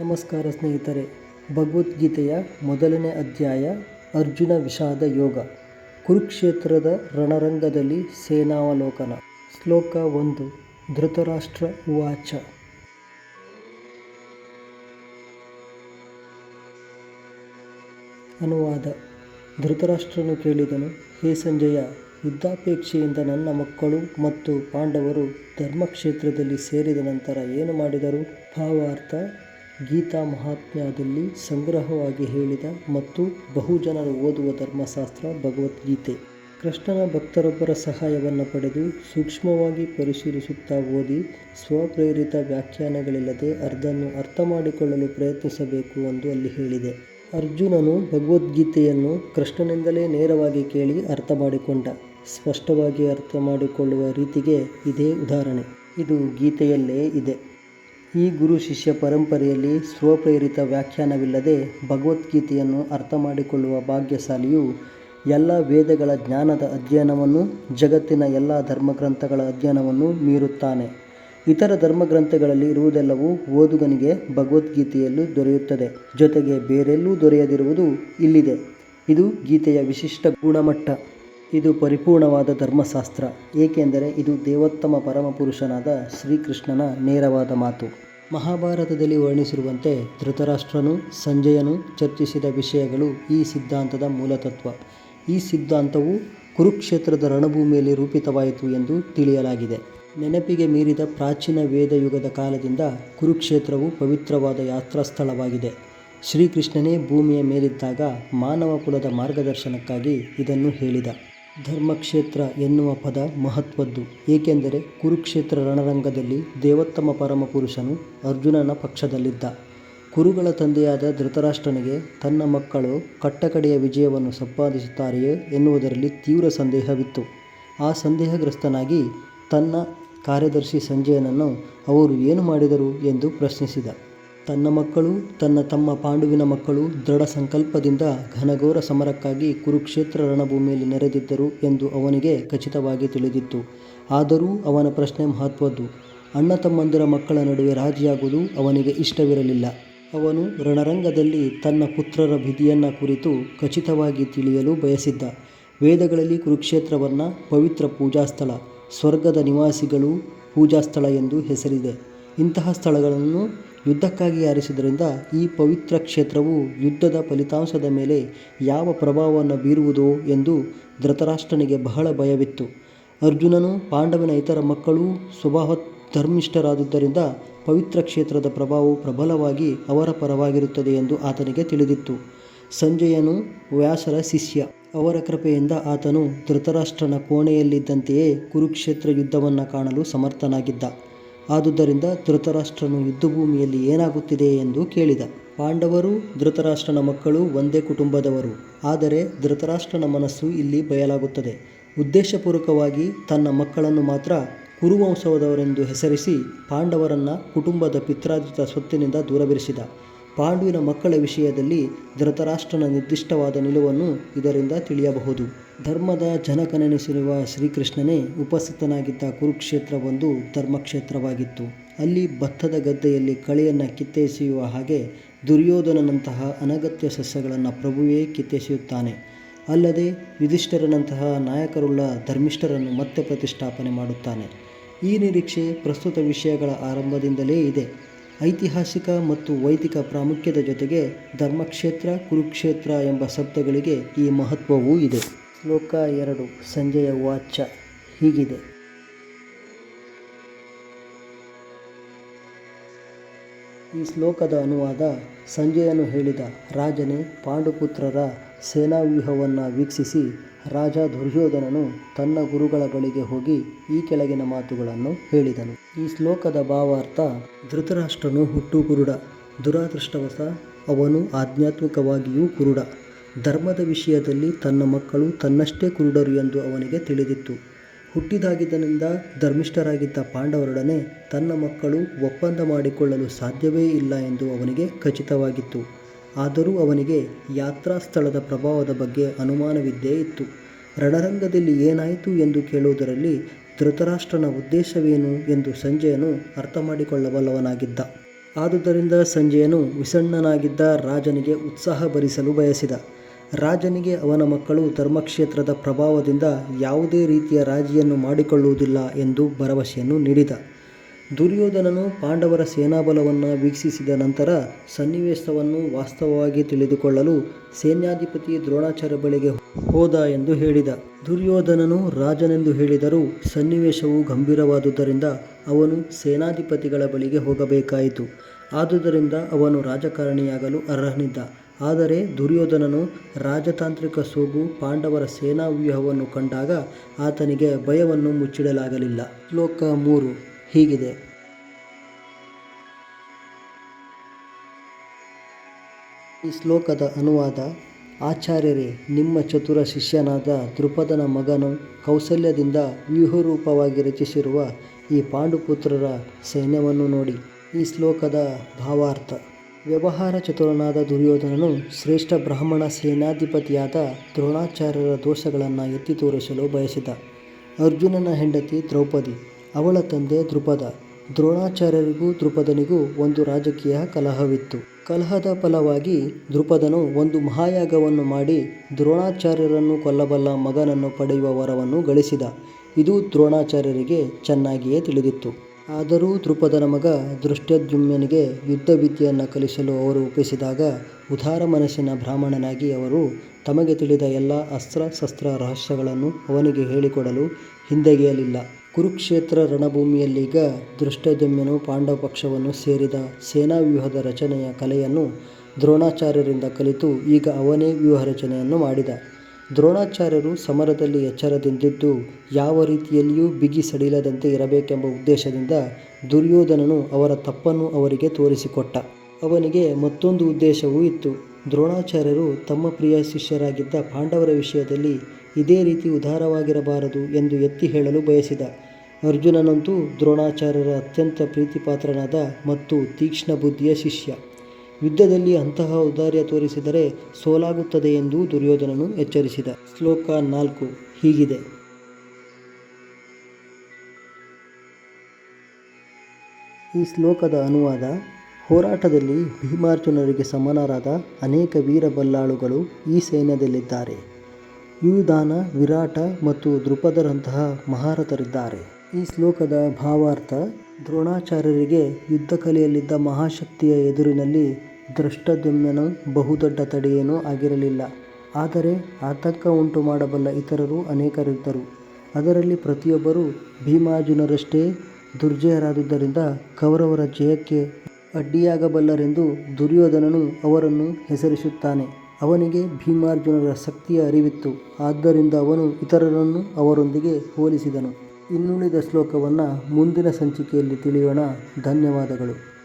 ನಮಸ್ಕಾರ ಸ್ನೇಹಿತರೆ, ಭಗವದ್ಗೀತೆಯ ಮೊದಲನೇ ಅಧ್ಯಾಯ, ಅರ್ಜುನ ವಿಷಾದ ಯೋಗ. ಕುರುಕ್ಷೇತ್ರದ ರಣರಂಗದಲ್ಲಿ ಸೇನಾವಲೋಕನ. ಶ್ಲೋಕ ಒಂದು, ಧೃತರಾಷ್ಟ್ರ ಉವಾಚ. ಅನುವಾದ, ಧೃತರಾಷ್ಟ್ರನು ಕೇಳಿದನು, ಹೇ ಸಂಜಯ, ಯುದ್ಧಾಪೇಕ್ಷೆಯಿಂದ ನನ್ನ ಮಕ್ಕಳು ಮತ್ತು ಪಾಂಡವರು ಧರ್ಮಕ್ಷೇತ್ರದಲ್ಲಿ ಸೇರಿದ ನಂತರ ಏನು ಮಾಡಿದರು? ಭಾವಾರ್ಥ ಗೀತಾ ಮಹಾತ್ಮ್ಯದಲ್ಲಿ ಸಂಗ್ರಹವಾಗಿ ಹೇಳಿದ ಮತ್ತು ಬಹುಜನರು ಓದುವ ಧರ್ಮಶಾಸ್ತ್ರ ಭಗವದ್ಗೀತೆ. ಕೃಷ್ಣನ ಭಕ್ತರೊಬ್ಬರ ಸಹಾಯವನ್ನು ಪಡೆದು ಸೂಕ್ಷ್ಮವಾಗಿ ಪರಿಶೀಲಿಸುತ್ತಾ ಓದಿ ಸ್ವಪ್ರೇರಿತ ವ್ಯಾಖ್ಯಾನಗಳಿಲ್ಲದೆ ಅರ್ಧನ್ನು ಅರ್ಥ ಮಾಡಿಕೊಳ್ಳಲು ಪ್ರಯತ್ನಿಸಬೇಕು ಎಂದು ಅಲ್ಲಿ ಹೇಳಿದೆ. ಅರ್ಜುನನು ಭಗವದ್ಗೀತೆಯನ್ನು ಕೃಷ್ಣನಿಂದಲೇ ನೇರವಾಗಿ ಕೇಳಿ ಅರ್ಥ ಮಾಡಿಕೊಂಡ. ಸ್ಪಷ್ಟವಾಗಿ ಅರ್ಥ ಮಾಡಿಕೊಳ್ಳುವ ರೀತಿಗೆ ಇದೇ ಉದಾಹರಣೆ. ಇದು ಗೀತೆಯಲ್ಲೇ ಇದೆ. ಈ ಗುರು ಶಿಷ್ಯ ಪರಂಪರೆಯಲ್ಲಿ ಸ್ವಪ್ರೇರಿತ ವ್ಯಾಖ್ಯಾನವಿಲ್ಲದೆ ಭಗವದ್ಗೀತೆಯನ್ನು ಅರ್ಥ ಮಾಡಿಕೊಳ್ಳುವ ಭಾಗ್ಯಶಾಲಿಯು ಎಲ್ಲ ವೇದಗಳ ಜ್ಞಾನದ ಅಧ್ಯಯನವನ್ನು, ಜಗತ್ತಿನ ಎಲ್ಲ ಧರ್ಮಗ್ರಂಥಗಳ ಅಧ್ಯಯನವನ್ನು ಮೀರುತ್ತಾನೆ. ಇತರ ಧರ್ಮಗ್ರಂಥಗಳಲ್ಲಿ ಇರುವುದೆಲ್ಲವೂ ಓದುಗನಿಗೆ ಭಗವದ್ಗೀತೆಯಲ್ಲೂ ದೊರೆಯುತ್ತದೆ. ಜೊತೆಗೆ ಬೇರೆಲ್ಲೂ ದೊರೆಯದಿರುವುದು ಇಲ್ಲಿದೆ. ಇದು ಗೀತೆಯ ವಿಶಿಷ್ಟ ಗುಣಮಟ್ಟ. ಇದು ಪರಿಪೂರ್ಣವಾದ ಧರ್ಮಶಾಸ್ತ್ರ, ಏಕೆಂದರೆ ಇದು ದೇವೋತ್ತಮ ಪರಮಪುರುಷನಾದ ಶ್ರೀಕೃಷ್ಣನ ನೇರವಾದ ಮಾತು. ಮಹಾಭಾರತದಲ್ಲಿ ವರ್ಣಿಸಿರುವಂತೆ ಧೃತರಾಷ್ಟ್ರನು, ಸಂಜಯನು ಚರ್ಚಿಸಿದ ವಿಷಯಗಳು ಈ ಸಿದ್ಧಾಂತದ ಮೂಲತತ್ವ. ಈ ಸಿದ್ಧಾಂತವು ಕುರುಕ್ಷೇತ್ರದ ರಣಭೂಮಿಯಲ್ಲಿ ರೂಪಿತವಾಯಿತು ಎಂದು ತಿಳಿಯಲಾಗಿದೆ. ನೆನಪಿಗೆ ಮೀರಿದ ಪ್ರಾಚೀನ ವೇದ ಯುಗದ ಕಾಲದಿಂದ ಕುರುಕ್ಷೇತ್ರವು ಪವಿತ್ರವಾದ ಯಾತ್ರಾ ಸ್ಥಳವಾಗಿದೆ ಶ್ರೀಕೃಷ್ಣನೇ ಭೂಮಿಯ ಮೇಲಿದ್ದಾಗ ಮಾನವ ಕುಲದ ಮಾರ್ಗದರ್ಶನಕ್ಕಾಗಿ ಇದನ್ನು ಹೇಳಿದ. ಧರ್ಮಕ್ಷೇತ್ರ ಎನ್ನುವ ಪದ ಮಹತ್ವದ್ದು. ಏಕೆಂದರೆ ಕುರುಕ್ಷೇತ್ರ ರಣರಂಗದಲ್ಲಿ ದೇವೋತ್ತಮ ಪರಮಪುರುಷನು ಅರ್ಜುನನ ಪಕ್ಷದಲ್ಲಿದ್ದ. ಕುರುಗಳ ತಂದೆಯಾದ ಧೃತರಾಷ್ಟ್ರನಿಗೆ ತನ್ನ ಮಕ್ಕಳು ಕಟ್ಟಕಡೆಯ ವಿಜಯವನ್ನು ಸಂಪಾದಿಸುತ್ತಾರೆಯೇ ಎನ್ನುವುದರಲ್ಲಿ ತೀವ್ರ ಸಂದೇಹವಿತ್ತು. ಆ ಸಂದೇಹಗ್ರಸ್ತನಾಗಿ ತನ್ನ ಕಾರ್ಯದರ್ಶಿ ಸಂಜಯನನ್ನು ಅವರು ಏನು ಮಾಡಿದರು ಎಂದು ಪ್ರಶ್ನಿಸಿದ. ತನ್ನ ಮಕ್ಕಳು, ತನ್ನ ತಮ್ಮ ಪಾಂಡುವಿನ ಮಕ್ಕಳು ದೃಢ ಸಂಕಲ್ಪದಿಂದ ಘನಘೋರ ಸಮರಕ್ಕಾಗಿ ಕುರುಕ್ಷೇತ್ರ ರಣಭೂಮಿಯಲ್ಲಿ ನೆರೆದಿದ್ದರು ಎಂದು ಅವನಿಗೆ ಖಚಿತವಾಗಿ ತಿಳಿದಿತ್ತು. ಆದರೂ ಅವನ ಪ್ರಶ್ನೆ ಮಹತ್ವದ್ದು. ಅಣ್ಣ ತಮ್ಮಂದಿರ ಮಕ್ಕಳ ನಡುವೆ ರಾಜಿಯಾಗುವುದು ಅವನಿಗೆ ಇಷ್ಟವಿರಲಿಲ್ಲ. ಅವನು ರಣರಂಗದಲ್ಲಿ ತನ್ನ ಪುತ್ರರ ವಿಧಿಯನ್ನು ಕುರಿತು ಖಚಿತವಾಗಿ ತಿಳಿಯಲು ಬಯಸಿದ್ದ. ವೇದಗಳಲ್ಲಿ ಕುರುಕ್ಷೇತ್ರವನ್ನು ಪವಿತ್ರ ಪೂಜಾಸ್ಥಳ, ಸ್ವರ್ಗದ ನಿವಾಸಿಗಳು ಪೂಜಾಸ್ಥಳ ಎಂದು ಹೆಸರಿದೆ. ಇಂತಹ ಸ್ಥಳಗಳನ್ನು ಯುದ್ಧಕ್ಕಾಗಿ ಆರಿಸಿದ್ದರಿಂದ ಈ ಪವಿತ್ರ ಕ್ಷೇತ್ರವು ಯುದ್ಧದ ಫಲಿತಾಂಶದ ಮೇಲೆ ಯಾವ ಪ್ರಭಾವವನ್ನು ಬೀರುವುದೋ ಎಂದು ಧೃತರಾಷ್ಟ್ರನಿಗೆ ಬಹಳ ಭಯವಿತ್ತು. ಅರ್ಜುನನು ಪಾಂಡವನ ಇತರ ಮಕ್ಕಳು ಸ್ವಭಾವ ಧರ್ಮಿಷ್ಠರಾದುದರಿಂದ ಪವಿತ್ರ ಕ್ಷೇತ್ರದ ಪ್ರಭಾವವು ಪ್ರಬಲವಾಗಿ ಅವರ ಪರವಾಗಿರುತ್ತದೆ ಎಂದು ಆತನಿಗೆ ತಿಳಿದಿತ್ತು. ಸಂಜಯನು ವ್ಯಾಸರ ಶಿಷ್ಯ. ಅವರ ಕೃಪೆಯಿಂದ ಆತನು ಧೃತರಾಷ್ಟ್ರನ ಕೋಣೆಯಲ್ಲಿದ್ದಂತೆಯೇ ಕುರುಕ್ಷೇತ್ರ ಯುದ್ಧವನ್ನು ಕಾಣಲು ಸಮರ್ಥನಾಗಿದ್ದ. ಆದುದರಿಂದ ಧೃತರಾಷ್ಟ್ರನು ಯುದ್ಧಭೂಮಿಯಲ್ಲಿ ಏನಾಗುತ್ತಿದೆ ಎಂದು ಕೇಳಿದ. ಪಾಂಡವರು ಧೃತರಾಷ್ಟ್ರನ ಮಕ್ಕಳು ಒಂದೇ ಕುಟುಂಬದವರು. ಆದರೆ ಧೃತರಾಷ್ಟ್ರನ ಮನಸ್ಸು ಇಲ್ಲಿ ಬಯಲಾಗುತ್ತದೆ. ಉದ್ದೇಶಪೂರ್ವಕವಾಗಿ ತನ್ನ ಮಕ್ಕಳನ್ನು ಮಾತ್ರ ಕುರುವಂಶದವರೆಂದು ಹೆಸರಿಸಿ ಪಾಂಡವರನ್ನು ಕುಟುಂಬದ ಪಿತ್ರಾರ್ಜಿತ ಸ್ವತ್ತಿನಿಂದ ದೂರವಿರಿಸಿದ. ಪಾಂಡುವಿನ ಮಕ್ಕಳ ವಿಷಯದಲ್ಲಿ ಧೃತರಾಷ್ಟ್ರನ ನಿರ್ದಿಷ್ಟವಾದ ನಿಲುವನ್ನು ಇದರಿಂದ ತಿಳಿಯಬಹುದು. ಧರ್ಮದ ಜನಕನೆನಿಸಿರುವ ಶ್ರೀಕೃಷ್ಣನೇ ಉಪಸ್ಥಿತನಾಗಿದ್ದ ಕುರುಕ್ಷೇತ್ರವೊಂದು ಧರ್ಮಕ್ಷೇತ್ರವಾಗಿತ್ತು. ಅಲ್ಲಿ ಭತ್ತದ ಗದ್ದೆಯಲ್ಲಿ ಕಳೆಯನ್ನು ಕಿತ್ತೆಸೆಯುವ ಹಾಗೆ ದುರ್ಯೋಧನನಂತಹ ಅನಗತ್ಯ ಸಸ್ಯಗಳನ್ನು ಪ್ರಭುವೇ ಕಿತ್ತೆಸೆಯುತ್ತಾನೆ. ಅಲ್ಲದೆ ಯುಧಿಷ್ಠರನಂತಹ ನಾಯಕರುಳ್ಳ ಧರ್ಮಿಷ್ಠರನ್ನು ಮತ್ತೆ ಪ್ರತಿಷ್ಠಾಪನೆ ಮಾಡುತ್ತಾನೆ. ಈ ನಿರೀಕ್ಷೆ ಪ್ರಸ್ತುತ ವಿಷಯಗಳ ಆರಂಭದಿಂದಲೇ ಇದೆ. ಐತಿಹಾಸಿಕ ಮತ್ತು ವೈದಿಕ ಪ್ರಾಮುಖ್ಯದ ಜೊತೆಗೆ ಧರ್ಮಕ್ಷೇತ್ರ, ಕುರುಕ್ಷೇತ್ರ ಎಂಬ ಶಬ್ದಗಳಿಗೆ ಈ ಮಹತ್ವವೂ ಇದೆ. ಶ್ಲೋಕ ಎರಡು, ಸಂಜೆಯ ವಾಚ ಹೀಗಿದೆ. ಈ ಶ್ಲೋಕದ ಅನುವಾದ ಸಂಜಯನು ಹೇಳಿದ ರಾಜನೇ ಪಾಂಡುಪುತ್ರರ ಸೇನಾವ್ಯೂಹವನ್ನು ವೀಕ್ಷಿಸಿ ರಾಜ ದುರ್ಯೋಧನನು ತನ್ನ ಗುರುಗಳ ಬಳಿಗೆ ಹೋಗಿ ಈ ಕೆಳಗಿನ ಮಾತುಗಳನ್ನು ಹೇಳಿದನು. ಈ ಶ್ಲೋಕದ ಭಾವಾರ್ಥ ಧೃತರಾಷ್ಟ್ರನು ಹುಟ್ಟು ಕುರುಡ ದುರಾದೃಷ್ಟವಶ ಅವನು ಆಧ್ಯಾತ್ಮಿಕವಾಗಿಯೂ ಕುರುಡ. ಧರ್ಮದ ವಿಷಯದಲ್ಲಿ ತನ್ನ ಮಕ್ಕಳು ತನ್ನಷ್ಟೇ ಕುರುಡರು ಎಂದು ಅವನಿಗೆ ತಿಳಿದಿತ್ತು. ಹುಟ್ಟಿದಾಗಿದ್ದರಿಂದ ಧರ್ಮಿಷ್ಠರಾಗಿದ್ದ ಪಾಂಡವರೊಡನೆ ತನ್ನ ಮಕ್ಕಳು ಒಪ್ಪಂದ ಮಾಡಿಕೊಳ್ಳಲು ಸಾಧ್ಯವೇ ಇಲ್ಲ ಎಂದು ಅವನಿಗೆ ಖಚಿತವಾಗಿತ್ತು. ಆದರೂ ಅವನಿಗೆ ಯಾತ್ರಾ ಸ್ಥಳದ ಪ್ರಭಾವದ ಬಗ್ಗೆ ಅನುಮಾನವಿದ್ದೇ ಇತ್ತು. ರಣರಂಗದಲ್ಲಿ ಏನಾಯಿತು ಎಂದು ಕೇಳುವುದರಲ್ಲಿ ಧೃತರಾಷ್ಟ್ರನ ಉದ್ದೇಶವೇನು ಎಂದು ಸಂಜಯನು ಅರ್ಥ ಮಾಡಿಕೊಳ್ಳಬಲ್ಲವನಾಗಿದ್ದ ಆದುದರಿಂದ ಸಂಜಯನು ವಿಸಣ್ಣನಾಗಿದ್ದ ರಾಜನಿಗೆ ಉತ್ಸಾಹ ಭರಿಸಲು ಬಯಸಿದ. ರಾಜನಿಗೆ ಅವನ ಮಕ್ಕಳು ಧರ್ಮಕ್ಷೇತ್ರದ ಪ್ರಭಾವದಿಂದ ಯಾವುದೇ ರೀತಿಯ ರಾಜಿಯನ್ನು ಮಾಡಿಕೊಳ್ಳುವುದಿಲ್ಲ ಎಂದು ಭರವಸೆಯನ್ನು ನೀಡಿದ. ದುರ್ಯೋಧನನು ಪಾಂಡವರ ಸೇನಾಬಲವನ್ನು ವೀಕ್ಷಿಸಿದ ನಂತರ ಸನ್ನಿವೇಶವನ್ನು ವಾಸ್ತವವಾಗಿ ತಿಳಿದುಕೊಳ್ಳಲು ಸೈನ್ಯಾಧಿಪತಿ ದ್ರೋಣಾಚಾರ್ಯ ಬಳಿಗೆ ಹೋದ ಎಂದು ಹೇಳಿದ. ದುರ್ಯೋಧನನು ರಾಜನೆಂದು ಹೇಳಿದರೂ ಸನ್ನಿವೇಶವು ಗಂಭೀರವಾದುದರಿಂದ ಅವನು ಸೇನಾಧಿಪತಿಗಳ ಬಳಿಗೆ ಹೋಗಬೇಕಾಯಿತು. ಆದುದರಿಂದ ಅವನು ರಾಜಕಾರಣಿಯಾಗಲು ಅರ್ಹನಿದ್ದ. ಆದರೆ ದುರ್ಯೋಧನನು ರಾಜತಾಂತ್ರಿಕ ಸೋಗು ಪಾಂಡವರ ಸೇನಾ ವ್ಯೂಹವನ್ನು ಕಂಡಾಗ ಆತನಿಗೆ ಭಯವನ್ನು ಮುಚ್ಚಿಡಲಾಗಲಿಲ್ಲ. ಶ್ಲೋಕ ಮೂರು ಹೀಗಿದೆ. ಈ ಶ್ಲೋಕದ ಅನುವಾದ, ಆಚಾರ್ಯರೇ, ನಿಮ್ಮ ಚತುರ ಶಿಷ್ಯನಾದ ದ್ರುಪದನ ಮಗನು ಕೌಸಲ್ಯದಿಂದ ವ್ಯೂಹರೂಪವಾಗಿ ರಚಿಸಿರುವ ಈ ಪಾಂಡುಪುತ್ರರ ಸೈನ್ಯವನ್ನು ನೋಡಿ. ಈ ಶ್ಲೋಕದ ಭಾವಾರ್ಥ ವ್ಯವಹಾರ ಚತುರನಾದ ದುರ್ಯೋಧನನು ಶ್ರೇಷ್ಠ ಬ್ರಾಹ್ಮಣ ಸೇನಾಧಿಪತಿಯಾದ ದ್ರೋಣಾಚಾರ್ಯರ ದೋಷಗಳನ್ನು ಎತ್ತಿ ತೋರಿಸಲು ಬಯಸಿದ. ಅರ್ಜುನನ ಹೆಂಡತಿ ದ್ರೌಪದಿ, ಅವಳ ತಂದೆ ದೃಪದ ದ್ರೋಣಾಚಾರ್ಯರಿಗೂ ದೃಪದನಿಗೂ ಒಂದು ರಾಜಕೀಯ ಕಲಹವಿತ್ತು. ಕಲಹದ ಫಲವಾಗಿ ದೃಪದನು ಒಂದು ಮಹಾಯಾಗವನ್ನು ಮಾಡಿ ದ್ರೋಣಾಚಾರ್ಯರನ್ನು ಕೊಲ್ಲಬಲ್ಲ ಮಗನನ್ನು ಪಡೆಯುವ ವರವನ್ನು ಗಳಿಸಿದ. ಇದು ದ್ರೋಣಾಚಾರ್ಯರಿಗೆ ಚೆನ್ನಾಗಿಯೇ ತಿಳಿದಿತ್ತು. ಆದರೂ ದ್ರುಪದನ ಮಗ ಧೃಷ್ಟದ್ಯುಮ್ನನಿಗೆ ಯುದ್ಧವಿದ್ಯೆಯನ್ನು ಕಲಿಸಲು ಅವರು ಒಪ್ಪಿಸಿದಾಗ ಉದಾರ ಮನಸ್ಸಿನ ಬ್ರಾಹ್ಮಣನಾಗಿ ಅವರು ತಮಗೆ ತಿಳಿದ ಎಲ್ಲ ಅಸ್ತ್ರ ಶಸ್ತ್ರ ರಹಸ್ಯಗಳನ್ನು ಅವನಿಗೆ ಹೇಳಿಕೊಡಲು ಹಿಂದೆಗೆಯಲಿಲ್ಲ. ಕುರುಕ್ಷೇತ್ರ ರಣಭೂಮಿಯಲ್ಲೀಗ ಧೃಷ್ಟದ್ಯುಮ್ನನು ಪಾಂಡವ ಪಕ್ಷವನ್ನು ಸೇರಿದ ಸೇನಾವ್ಯೂಹದ ರಚನೆಯ ಕಲೆಯನ್ನು ದ್ರೋಣಾಚಾರ್ಯರಿಂದ ಕಲಿತು ಈಗ ಅವನೇ ವ್ಯೂಹರಚನೆಯನ್ನು ಮಾಡಿದ. ದ್ರೋಣಾಚಾರ್ಯರು ಸಮರದಲ್ಲಿ ಎಚ್ಚರದಿಂದಿದ್ದು ಯಾವ ರೀತಿಯಲ್ಲಿಯೂ ಬಿಗಿ ಸಡಿಲದಂತೆ ಇರಬೇಕೆಂಬ ಉದ್ದೇಶದಿಂದ ದುರ್ಯೋಧನನು ಅವರ ತಪ್ಪನ್ನು ಅವರಿಗೆ ತೋರಿಸಿಕೊಟ್ಟ. ಅವನಿಗೆ ಮತ್ತೊಂದು ಉದ್ದೇಶವೂ ಇತ್ತು. ದ್ರೋಣಾಚಾರ್ಯರು ತಮ್ಮ ಪ್ರಿಯ ಶಿಷ್ಯರಾಗಿದ್ದ ಪಾಂಡವರ ವಿಷಯದಲ್ಲಿ ಇದೇ ರೀತಿ ಉದಾರವಾಗಿರಬಾರದು ಎಂದು ಎತ್ತಿ ಹೇಳಲು ಬಯಸಿದ. ಅರ್ಜುನನಂತೂ ದ್ರೋಣಾಚಾರ್ಯರ ಅತ್ಯಂತ ಪ್ರೀತಿಪಾತ್ರನಾದ ಮತ್ತು ತೀಕ್ಷ್ಣ ಬುದ್ಧಿಯ ಶಿಷ್ಯ. ಯುದ್ಧದಲ್ಲಿ ಅಂತಹ ಉದಾರ್ಯ ತೋರಿಸಿದರೆ ಸೋಲಾಗುತ್ತದೆ ಎಂದು ದುರ್ಯೋಧನನು ಎಚ್ಚರಿಸಿದ. ಶ್ಲೋಕ ನಾಲ್ಕು ಹೀಗಿದೆ. ಈ ಶ್ಲೋಕದ ಅನುವಾದ ಹೋರಾಟದಲ್ಲಿ ಭೀಮಾರ್ಜುನರಿಗೆ ಸಮನಾದ ಅನೇಕ ವೀರಬಲ್ಲಾಳುಗಳು ಈ ಸೈನ್ಯದಲ್ಲಿದ್ದಾರೆ. ಯುದಾನ ವಿರಾಟ ಮತ್ತು ದೃಪದರಂತಹ ಮಹಾರಥರಿದ್ದಾರೆ. ಈ ಶ್ಲೋಕದ ಭಾವಾರ್ಥ ದ್ರೋಣಾಚಾರ್ಯರಿಗೆ ಯುದ್ಧ ಕಲೆಯಲ್ಲಿದ್ದ ಮಹಾಶಕ್ತಿಯ ಎದುರಿನಲ್ಲಿ ಧೃಷ್ಟದ್ಯುಮ್ನನು ಬಹುದೊಡ್ಡ ತಡೆಯೇನೂ ಆಗಿರಲಿಲ್ಲ. ಆದರೆ ಆತಂಕ ಉಂಟುಮಾಡಬಲ್ಲ ಇತರರು ಅನೇಕರಿದ್ದರು. ಅದರಲ್ಲಿ ಪ್ರತಿಯೊಬ್ಬರೂ ಭೀಮಾರ್ಜುನರಷ್ಟೇ ದುರ್ಜಯರಾದುದರಿಂದ ಕೌರವರ ಜಯಕ್ಕೆ ಅಡ್ಡಿಯಾಗಬಲ್ಲರೆಂದು ದುರ್ಯೋಧನನು ಅವರನ್ನು ಹೆಸರಿಸುತ್ತಾನೆ. ಅವನಿಗೆ ಭೀಮಾರ್ಜುನರ ಶಕ್ತಿಯ ಅರಿವಿತ್ತು. ಆದ್ದರಿಂದ ಅವನು ಇತರರನ್ನು ಅವರೊಂದಿಗೆ ಹೋಲಿಸಿದನು. ಇನ್ನುಳಿದ ಶ್ಲೋಕವನ್ನು ಮುಂದಿನ ಸಂಚಿಕೆಯಲ್ಲಿ ತಿಳಿಯೋಣ. ಧನ್ಯವಾದಗಳು.